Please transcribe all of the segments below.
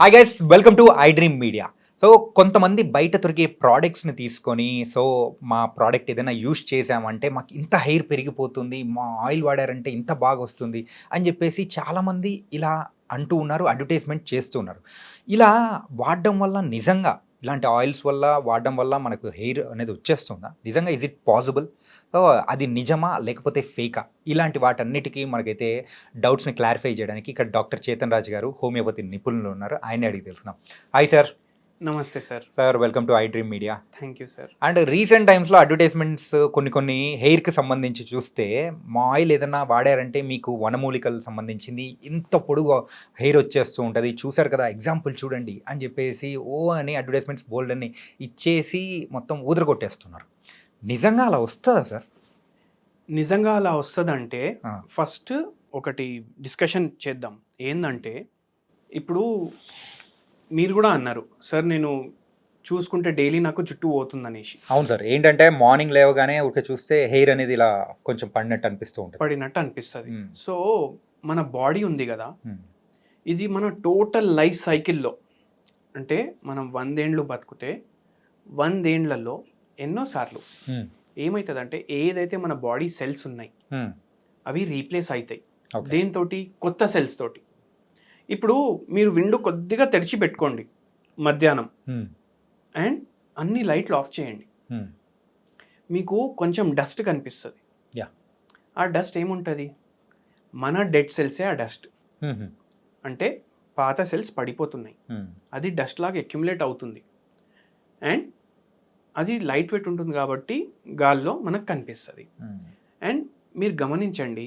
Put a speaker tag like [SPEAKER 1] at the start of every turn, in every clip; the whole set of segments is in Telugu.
[SPEAKER 1] Hi guys welcome to iDream Media so కొంతమంది బయట దొరికే ప్రోడక్ట్స్ని తీసుకొని సో మా ప్రోడక్ట్ ఏదైనా యూస్ చేసామంటే మాకు ఇంత హెయిర్ పెరిగిపోతుంది మా ఆయిల్ వాడారంటే ఇంత బాగా వస్తుంది అని చెప్పేసి చాలామంది ఇలా అంటూ ఉన్నారు అడ్వర్టైజ్మెంట్ చేస్తూ ఉన్నారు. ఇలా వాడడం వల్ల నిజంగా ఇలాంటి ఆయిల్స్ వల్ల వాడడం వల్ల మనకు హెయిర్ అనేది వచ్చేస్తుందా? నిజంగా ఇజ్ ఇట్ పాసిబుల్ సో అది నిజమా? లేకపోతే ఫేకా ఇలాంటి వాటన్నిటికీ మనకైతే డౌట్స్ని క్లారిఫై చేయడానికి ఇక్కడ డాక్టర్ చేతన్ రాజు గారు హోమియోపతి నిపుణులు ఉన్నారు. ఆయన అడిగి తెలుసుకుందాం. హాయ్ సార్
[SPEAKER 2] నమస్తే sir.
[SPEAKER 1] Sir welcome to iDream Media.
[SPEAKER 2] Thank you sir.
[SPEAKER 1] And recent టైమ్స్లో అడ్వర్టైజ్మెంట్స్ కొన్ని కొన్ని హెయిర్కి సంబంధించి చూస్తే మా ఆయిల్ ఏదైనా వాడారంటే మీకు వనమూలికలు సంబంధించింది ఇంత పొడుగు హెయిర్ వచ్చేస్తూ ఉంటుంది. చూసారు కదా ఎగ్జాంపుల్ చూడండి అని చెప్పేసి ఓ అని అడ్వర్టైజ్మెంట్స్ బోల్డ్ అని ఇచ్చేసి మొత్తం ఊదరగొట్టేస్తున్నారు. నిజంగా అలా వస్తుందా సార్?
[SPEAKER 2] నిజంగా అలా వస్తుందంటే. ఫస్ట్ ఒకటి డిస్కషన్ చేద్దాం. ఏందంటే ఇప్పుడు మీరు కూడా అన్నారు సార్ నేను చూసుకుంటే డైలీ నాకు జుట్టు పోతుంది అనేసి
[SPEAKER 1] అవును సార్ ఏంటంటే మార్నింగ్ లేవగానే ఊరికే చూస్తే హెయిర్ అనేది ఇలా కొంచెం పడినట్టు అనిపిస్తూ ఉంటుంది
[SPEAKER 2] పడినట్టు అనిపిస్తుంది. సో మన బాడీ ఉంది కదా. ఇది మన టోటల్ లైఫ్ సైకిల్లో అంటే మనం వందేండ్లు బతికితే వందేండ్లలో ఎన్నోసార్లు. ఏమవుతుందంటే ఏదైతే మన బాడీ సెల్స్ ఉన్నాయి. అవి రీప్లేస్ అవుతాయి దేనితోటి కొత్త సెల్స్ తోటి ఇప్పుడు మీరు విండో కొద్దిగా తెరిచి పెట్టుకోండి మధ్యాహ్నం
[SPEAKER 1] మ్మ్.
[SPEAKER 2] అండ్ అన్ని లైట్లు ఆఫ్ చేయండి
[SPEAKER 1] మ్మ్.
[SPEAKER 2] మీకు కొంచెం డస్ట్ కనిపిస్తుంది. ఆ డస్ట్ ఏముంటుంది మన డెడ్ సెల్సే ఆ డస్ట్
[SPEAKER 1] మ్మ్.
[SPEAKER 2] అంటే పాత సెల్స్ పడిపోతున్నాయి. అది డస్ట్ లాగా అక్యుములేట్ అవుతుంది అండ్ అది లైట్ వెయిట్ ఉంటుంది కాబట్టి గాల్లో మనకు కనిపిస్తుంది. అండ్ మీరు గమనించండి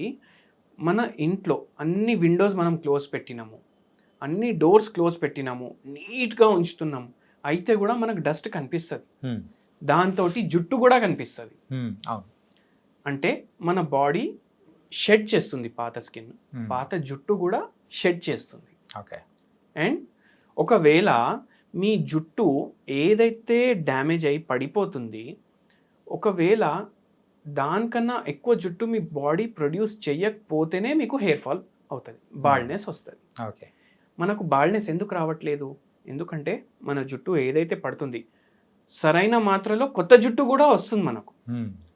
[SPEAKER 2] మన ఇంట్లో అన్ని విండోస్ మనం క్లోజ్ పెట్టినాము అన్ని డోర్స్ క్లోజ్ పెట్టినాము నీట్గా ఉంచుతున్నాము. అయితే కూడా మనకు డస్ట్ కనిపిస్తుంది. దాంతో జుట్టు కూడా కనిపిస్తుంది. అంటే మన బాడీ షెడ్ చేస్తుంది పాత స్కిన్. పాత జుట్టు కూడా షెడ్ చేస్తుంది.
[SPEAKER 1] ఓకే.
[SPEAKER 2] అండ్ ఒకవేళ మీ జుట్టు ఏదైతే డ్యామేజ్ అయి పడిపోతుంది ఒకవేళ దానికన్నా ఎక్కువ జుట్టు మీ బాడీ ప్రొడ్యూస్ చేయకపోతేనే మీకు హెయిర్ ఫాల్ అవుతుంది. బాల్డ్నెస్ వస్తుంది.
[SPEAKER 1] ఓకే.
[SPEAKER 2] మనకు బాల్డ్నెస్ ఎందుకు రావట్లేదు? ఎందుకంటే మన జుట్టు ఏదైతే పడుతుంది సరైన మాత్రలో కొత్త జుట్టు కూడా వస్తుంది మనకు.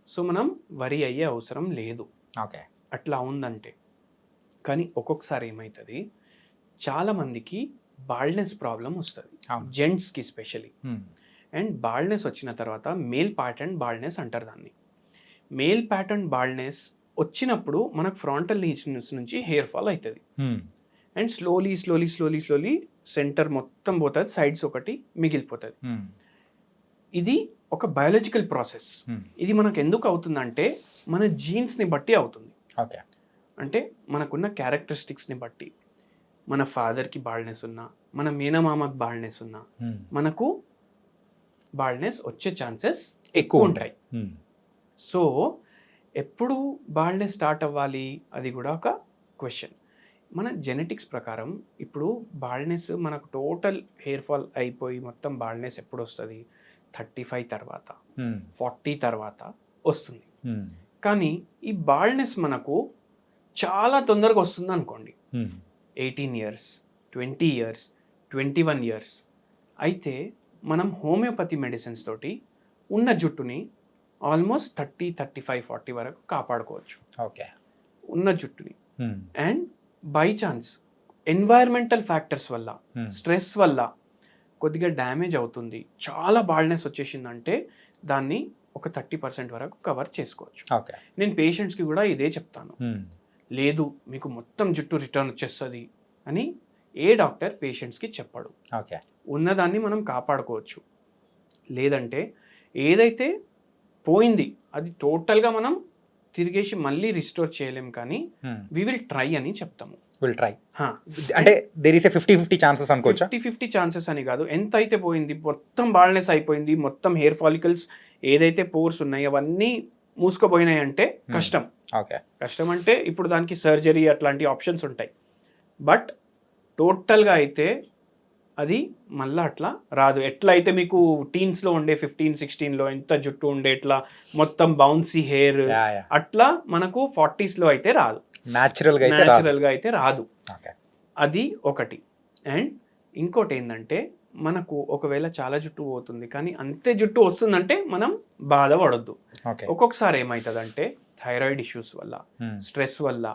[SPEAKER 2] సో మనం వరి అయ్యే అవసరం లేదు.
[SPEAKER 1] ఓకే.
[SPEAKER 2] అట్లా ఉందంటే. కానీ ఒక్కొక్కసారి ఏమవుతుంది చాలామందికి బాల్డ్నెస్ ప్రాబ్లం వస్తుంది. జెంట్స్కి స్పెషలీ. అండ్ బాల్డ్నెస్ వచ్చిన తర్వాత మేల్ ప్యాటర్న్ బాల్డ్నెస్ అంటారు దాన్ని. మేల్ ప్యాటర్న్ బాల్డ్నెస్ వచ్చినప్పుడు మనకు ఫ్రాంటల్ రీజన్స్ నుంచి హెయిర్ ఫాల్ అవుతుంది. And slowly slowly slowly slowly center మొత్తం పోతుంది సైడ్స్ ఒకటి మిగిలిపోతుంది
[SPEAKER 1] మ్మ్.
[SPEAKER 2] ఇది ఒక బయాలజికల్ ప్రాసెస్
[SPEAKER 1] మ్మ్.
[SPEAKER 2] ఇది మనకు ఎందుకు అవుతుందంటే మన జీన్స్ని బట్టి అవుతుంది
[SPEAKER 1] ఓకే
[SPEAKER 2] అంటే మనకున్న క్యారెక్టరిస్టిక్స్ని బట్టి మన ఫాదర్కి బాల్డ్నెస్ ఉన్నా మన మేనమామకి బాల్డ్నెస్ ఉన్నా
[SPEAKER 1] మ్మ్.
[SPEAKER 2] మనకు బాల్డ్నెస్ వచ్చే ఛాన్సెస్
[SPEAKER 1] ఎక్కువ ఉంటాయి.
[SPEAKER 2] సో ఎప్పుడు బాల్డ్నెస్ స్టార్ట్ అవ్వాలి అది కూడా ఒక క్వశ్చన్ మన జెనెటిక్స్ ప్రకారం ఇప్పుడు బాల్డ్నెస్ మనకు టోటల్ హెయిర్ ఫాల్ అయిపోయి మొత్తం బాల్డ్నెస్ ఎప్పుడు వస్తుంది థర్టీ ఫైవ్ తర్వాత. ఫార్టీ తర్వాత వస్తుంది. కానీ ఈ బాల్డ్నెస్ మనకు చాలా తొందరగా వస్తుంది అనుకోండి. Eighteen years twenty years twenty one years అయితే మనం హోమియోపతి మెడిసిన్స్ తోటి ఉన్న జుట్టుని almost thirty thirty five forty వరకు కాపాడుకోవచ్చు
[SPEAKER 1] ఓకే
[SPEAKER 2] ఉన్న జుట్టుని. And by chance environmental factors వల్ల. స్ట్రెస్ వల్ల కొద్దిగా డ్యామేజ్ అవుతుంది. చాలా బాల్డ్నెస్ వచ్చేసిందంటే దాన్ని ఒక థర్టీ పర్సెంట్ వరకు కవర్ చేసుకోవచ్చు.
[SPEAKER 1] ఓకే
[SPEAKER 2] నేను పేషెంట్స్కి కూడా ఇదే చెప్తాను.
[SPEAKER 1] మ్మ్.
[SPEAKER 2] లేదు మీకు మొత్తం జుట్టు రిటర్న్ వచ్చేస్తుంది అని ఏ డాక్టర్ పేషెంట్స్కి చెప్పడు.
[SPEAKER 1] ఓకే
[SPEAKER 2] ఉన్నదాన్ని మనం కాపాడుకోవచ్చు. లేదంటే ఏదైతే పోయింది అది టోటల్గా మనం తిరిగేసి మళ్ళీ రిస్టోర్ చేయలేం కానీ. వి విల్ ట్రై అని చెప్తాము.
[SPEAKER 1] విల్ ట్రై అంటే there a fifty fifty chances అనుకోవచ్చా?
[SPEAKER 2] ఫిఫ్టీ ఫిఫ్టీ ఛాన్సెస్ అని కాదు. ఎంత అయితే పోయింది మొత్తం బాల్నెస్ అయిపోయింది మొత్తం హెయిర్ ఫాలికల్స్ ఏదైతే పోర్స్ ఉన్నాయో అవన్నీ మూసుకుపోయినాయి అంటే కష్టం.
[SPEAKER 1] ఓకే
[SPEAKER 2] కష్టం అంటే ఇప్పుడు దానికి సర్జరీ అట్లాంటి ఆప్షన్స్ ఉంటాయి. బట్ టోటల్గా అయితే అది మళ్ళీ అట్లా రాదు. ఎట్లా అయితే మీకు టీన్స్లో ఉండే ఫిఫ్టీన్ సిక్స్టీన్లో ఎంత జుట్టు ఉండే ఎట్లా మొత్తం బౌన్సీ హెయిర్ అట్లా మనకు ఫార్టీస్లో అయితే రాదు.
[SPEAKER 1] న్యాచురల్గా
[SPEAKER 2] న్యాచురల్గా అయితే రాదు. అది ఒకటి. అండ్ ఇంకోటి ఏంటంటే మనకు ఒకవేళ చాలా జుట్టు పోతుంది కానీ అంతే జుట్టు వస్తుందంటే మనం బాధపడొద్దు. ఒక్కొక్కసారి ఏమవుతుందంటే థైరాయిడ్ ఇష్యూస్ వల్ల
[SPEAKER 1] Hmm.
[SPEAKER 2] స్ట్రెస్ వల్ల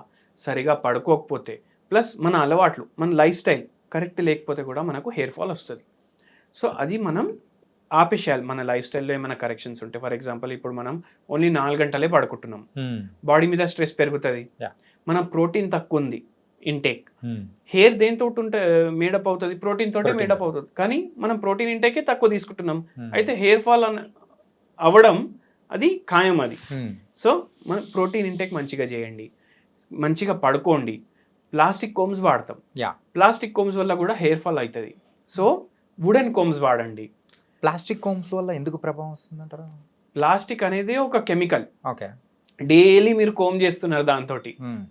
[SPEAKER 2] సరిగా పడుకోకపోతే ప్లస్ మన అలవాట్లు మన లైఫ్ స్టైల్ కరెక్ట్ లేకపోతే కూడా మనకు హెయిర్ ఫాల్ వస్తుంది సో అది మనం ఆపేసేయాలి మన లైఫ్ స్టైల్లో ఏమైనా కరెక్షన్స్ ఉంటాయి ఫర్ ఎగ్జాంపుల్ ఇప్పుడు మనం ఓన్లీ నాలుగు గంటలే పడుకుంటున్నాం. బాడీ మీద స్ట్రెస్ పెరుగుతుంది. మన ప్రోటీన్ తక్కువ ఉంది ఇంటేక్. హెయిర్ దేంతో ఉంటే మేడప్ అవుతుంది ప్రోటీన్ తోటే మేడప్. అవుతుంది కానీ మనం ప్రోటీన్ ఇంటేకే తక్కువ తీసుకుంటున్నాం. అయితే హెయిర్ ఫాల్ అన అవ్వడం అది ఖాయం అది. సో మన ప్రోటీన్ ఇంటేక్ మంచిగా చేయండి మంచిగా పడుకోండి ప్లాస్టిక్ కోమ్స్ వాడతాం.
[SPEAKER 1] Yeah.
[SPEAKER 2] ప్లాస్టిక్ కోమ్స్ వల్ల కూడా హెయిర్ ఫాల్ అవుతుంది సో వుడెన్ కోమ్స్ వాడండి.
[SPEAKER 1] ప్లాస్టిక్ కోమ్స్ వల్ల ఎందుకు ప్రభావం వస్తుందంటారా?
[SPEAKER 2] ప్లాస్టిక్ అనేది ఒక కెమికల్.
[SPEAKER 1] ఓకే.
[SPEAKER 2] డైలీ మీరు కోమ్ చేస్తున్నారు దాంతో.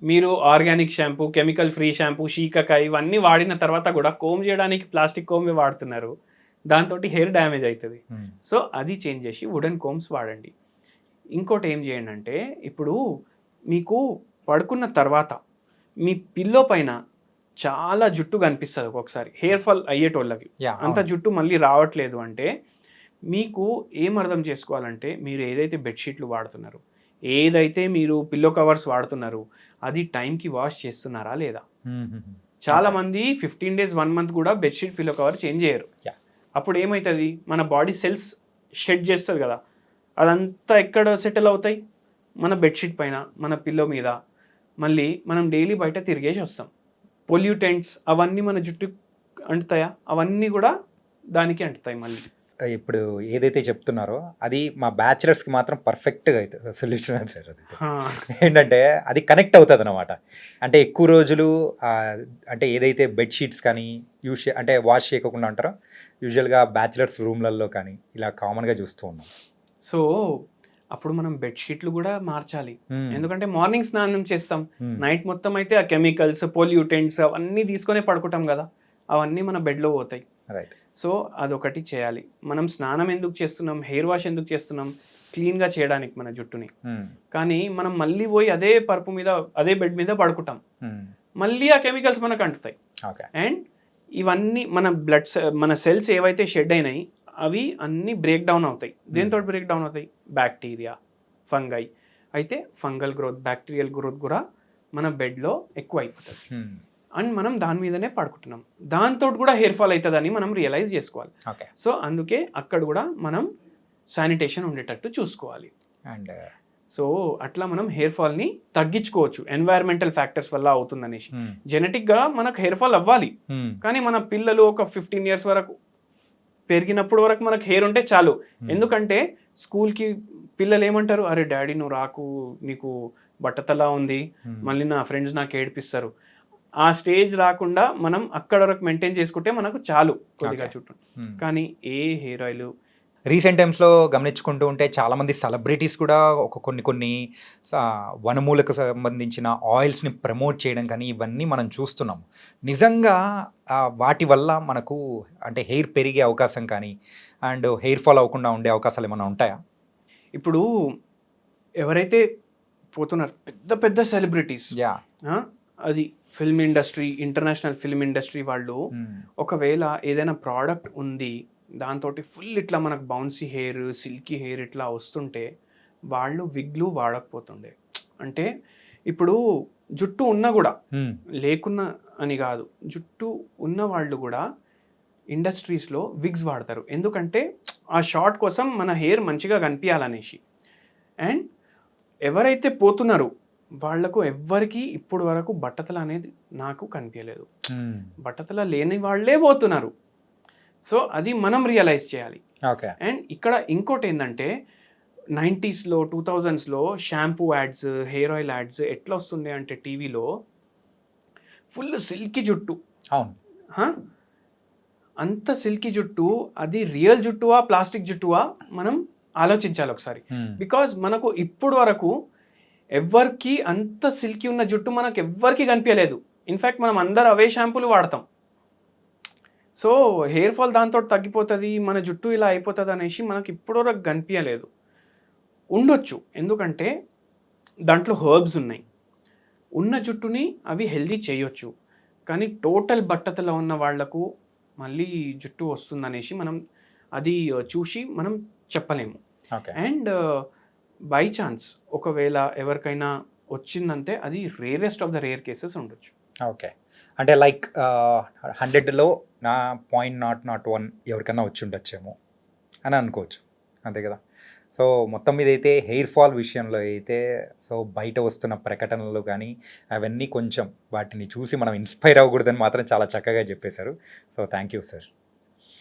[SPEAKER 2] మీరు organic shampoo chemical free shampoo shikakai ఇవన్నీ వాడిన తర్వాత కూడా కోమ్ చేయడానికి ప్లాస్టిక్ కోమ్ వాడుతున్నారు. దాంతో హెయిర్ డ్యామేజ్ అవుతుంది. సో అది చేంజ్ చేసి వుడెన్ కోమ్స్ వాడండి. ఇంకోటి ఏం చేయండి అంటే ఇప్పుడు మీకు పడుకున్న తర్వాత మీ పిల్లో పైన చాలా జుట్టు కనిపిస్తుంది ఒక్కొక్కసారి హెయిర్ ఫాల్ అయ్యేటోళ్ళకి అంత. జుట్టు మళ్ళీ రావట్లేదు అంటే మీకు ఏం అర్థం చేసుకోవాలంటే మీరు ఏదైతే బెడ్షీట్లు వాడుతున్నారు ఏదైతే మీరు పిల్లో కవర్స్ వాడుతున్నారు అది టైంకి వాష్ చేస్తున్నారా లేదా. చాలా. మంది ఫిఫ్టీన్ డేస్ వన్ మంత్ కూడా బెడ్షీట్ పిల్లో కవర్ చేంజ్ చేయరు. అప్పుడు ఏమవుతుంది మన బాడీ సెల్స్ షెడ్ చేస్తుంది కదా అదంతా ఎక్కడ సెటిల్ అవుతాయి మన బెడ్షీట్ పైన మన పిల్లో మీద మళ్ళీ మనం డైలీ బయట తిరిగేసి వస్తాం. పొల్యూటెంట్స్ అవన్నీ మన జుట్టు అంటుతాయా? అవన్నీ కూడా దానికి అంటుతాయి మళ్ళీ.
[SPEAKER 1] ఇప్పుడు ఏదైతే చెప్తున్నారో అది మా బ్యాచిలర్స్కి మాత్రం పర్ఫెక్ట్గా అవుతుంది సొల్యూషన్ సార్ అది ఏంటంటే అది కనెక్ట్ అవుతుంది అనమాట అంటే ఎక్కువ రోజులు అంటే ఏదైతే బెడ్షీట్స్ కానీ యూస్ అంటే వాష్ చేయకుండా ఉంటారో యూజువల్గా బ్యాచిలర్స్ రూమ్లలో కానీ ఇలా కామన్గా చూస్తూ ఉన్నాం.
[SPEAKER 2] సో అప్పుడు మనం బెడ్షీట్లు కూడా మార్చాలి. ఎందుకంటే మార్నింగ్ స్నానం చేస్తాం. నైట్ మొత్తం అయితే ఆ కెమికల్స్ పొల్యూటెంట్స్ అవన్నీ తీసుకొనే పడుకుంటాం కదా. అవన్నీ మన బెడ్లో పోతాయి. సో అదొకటి చేయాలి. మనం స్నానం ఎందుకు చేస్తున్నాం? హెయిర్ వాష్ ఎందుకు చేస్తున్నాం? క్లీన్గా చేయడానికి మన జుట్టుని. కానీ మనం మళ్ళీ పోయి అదే పరుపు మీద అదే బెడ్ మీద పడుకుంటాం. మళ్ళీ ఆ కెమికల్స్ మనకు అంటుతాయి. అండ్ ఇవన్నీ మన బ్లడ్ మన సెల్స్ ఏవైతే షెడ్ అయినాయి అవి అన్నీ బ్రేక్ డౌన్ అవుతాయి. దేంతో బ్రేక్ డౌన్ అవుతాయి? బ్యాక్టీరియా ఫంగై అయితే ఫంగల్ గ్రోత్ బ్యాక్టీరియల్ గ్రోత్ కూడా మన బెడ్లో ఎక్కువ అయిపోతుంది.
[SPEAKER 1] Hmm.
[SPEAKER 2] అండ్ మనం దాని మీదనే పడుకుంటున్నాం. దాంతో కూడా హెయిర్ ఫాల్ అవుతుందని మనం రియలైజ్ చేసుకోవాలి. సో అందుకే అక్కడ కూడా మనం శానిటేషన్ ఉండేటట్టు చూసుకోవాలి.
[SPEAKER 1] అండ్
[SPEAKER 2] సో అట్లా మనం హెయిర్ ఫాల్ని తగ్గించుకోవచ్చు. ఎన్వైరన్మెంటల్ ఫ్యాక్టర్స్ వల్ల అవుతుందనేసి.
[SPEAKER 1] Hmm.
[SPEAKER 2] జెనెటిక్గా మనకు హెయిర్ ఫాల్ అవ్వాలి. కానీ మన పిల్లలు ఒక ఫిఫ్టీన్ ఇయర్స్ వరకు పెరిగినప్పుడు వరకు మనకు హెయిర్ ఉంటే చాలు. ఎందుకంటే స్కూల్కి పిల్లలు ఏమంటారు? అరే డాడీ నువ్వు రాకు నీకు బట్టతలా ఉంది. మళ్ళీ నా ఫ్రెండ్స్ నాకు ఏడిపిస్తారు. ఆ స్టేజ్ రాకుండా మనం అక్కడ వరకు మెయింటైన్ చేసుకుంటే మనకు చాలు కొద్దిగా. చుట్టూ. కానీ ఏ హెయిర్ ఆయిల్
[SPEAKER 1] రీసెంట్ టైమ్స్లో గమనించుకుంటూ ఉంటే చాలామంది సెలబ్రిటీస్ కూడా ఒక కొన్ని కొన్ని వనమూలకు సంబంధించిన ఆయిల్స్ని ప్రమోట్ చేయడం కానీ ఇవన్నీ మనం చూస్తున్నాం. నిజంగా వాటి వల్ల మనకు అంటే హెయిర్ పెరిగే అవకాశం కానీ అండ్ హెయిర్ ఫాల్ అవ్వకుండా ఉండే అవకాశాలు ఏమైనా ఉంటాయా?
[SPEAKER 2] ఇప్పుడు ఎవరైతే పోతున్నారు పెద్ద పెద్ద సెలబ్రిటీస్
[SPEAKER 1] యా.
[SPEAKER 2] అది film industry international film industry వాళ్ళు ఒకవేళ ఏదైనా ప్రోడక్ట్ ఉంది దాంతో ఫుల్ ఇట్లా మనకు బౌన్సీ హెయిర్ సిల్కీ హెయిర్ ఇట్లా వస్తుంటే వాళ్ళు విగ్లు వాడకపోతుండే. అంటే ఇప్పుడు జుట్టు ఉన్నా కూడా లేకున్నా అని కాదు జుట్టు ఉన్న వాళ్ళు కూడా ఇండస్ట్రీస్లో విగ్స్ వాడతారు. ఎందుకంటే ఆ షార్ట్ కోసం మన హెయిర్ మంచిగా కనిపించాలనేసి. అండ్ ఎవరైతే పోతున్నారో వాళ్ళకు ఎవ్వరికి ఇప్పుడు వరకు బట్టతల అనేది నాకు కనిపించలేదు. బట్టతల లేని వాళ్ళే పోతున్నారు. సో అది మనం రియలైజ్ చేయాలి.
[SPEAKER 1] ఓకే.
[SPEAKER 2] అండ్ ఇక్కడ ఇంకోటి ఏంటంటే నైంటీస్లో two థౌజండ్స్లో shampoo ads hair oil ads ఎట్లా వస్తుంది అంటే టీవీలో ఫుల్ సిల్కీ జుట్టు.
[SPEAKER 1] అవును?
[SPEAKER 2] అంత సిల్కీ జుట్టు అది రియల్ జుట్టువా ప్లాస్టిక్ జుట్టువా మనం ఆలోచించాలి ఒకసారి. బికాజ్ మనకు ఇప్పుడు వరకు ఎవ్వరికి అంత సిల్కీ ఉన్న జుట్టు మనకు ఎవ్వరికి కనిపించలేదు ఇన్ఫ్యాక్ట్ మనం అందరు అవే షాంపూలు వాడతాం. సో హెయిర్ ఫాల్ దాంతో తగ్గిపోతుంది మన జుట్టు ఇలా అయిపోతుంది అనేసి మనకి ఇప్పుడు వరకు కనిపించలేదు ఉండొచ్చు. ఎందుకంటే దాంట్లో హర్బ్స్ ఉన్నాయి. ఉన్న జుట్టుని అవి హెల్దీ చేయొచ్చు. కానీ టోటల్ బట్టతల ఉన్న వాళ్ళకు మళ్ళీ జుట్టు వస్తుందనేసి మనం అది చూసి మనం చెప్పలేము.
[SPEAKER 1] ఓకే.
[SPEAKER 2] అండ్ బై ఛాన్స్ ఒకవేళ ఎవరికైనా వచ్చిందంటే అది rarest of the rare cases ఉండొచ్చు.
[SPEAKER 1] ఓకే. అంటే లైక్ హండ్రెడ్లో నా పాయింట్ నాట్ నాట్ వన్ ఎవరికైనా వచ్చి ఉండొచ్చేమో అని అనుకోవచ్చు. అంతే కదా? సో మొత్తం మీద అయితే హెయిర్ ఫాల్ విషయంలో అయితే సో బయట వస్తున్న ప్రకటనలు కానీ అవన్నీ కొంచెం వాటిని చూసి మనం ఇన్స్పైర్ అవ్వకూడదని మాత్రం చాలా చక్కగా చెప్పేశారు. So thank you sir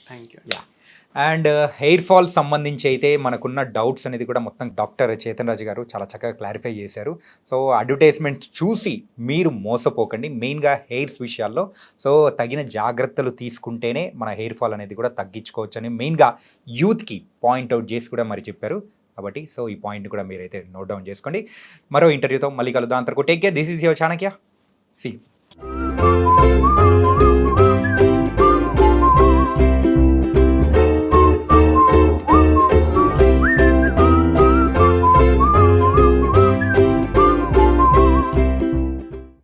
[SPEAKER 2] thank you
[SPEAKER 1] and uh, hair fall సంబంధించి అయితే మనకున్న డౌట్స్ అనేది కూడా మొత్తం డాక్టర్ చేతన్ రాజు గారు చాలా చక్కగా క్లారిఫై చేశారు. సో అడ్వర్టైజ్మెంట్ చూసి మీరు మోసపోకండి. మెయిన్గా హెయిర్స్ విషయాల్లో. సో తగిన జాగ్రత్తలు తీసుకుంటేనే మన హెయిర్ ఫాల్ అనేది కూడా తగ్గించుకోవచ్చు అని మెయిన్గా యూత్కి పాయింట్అవుట్ చేసి కూడా మరి చెప్పారు. కాబట్టి సో ఈ పాయింట్ కూడా మీరైతే నోట్ డౌన్ చేసుకోండి. మరో ఇంటర్వ్యూతో మళ్ళీ కలుద్దాం అంతకు take care. This is your Chanakya. See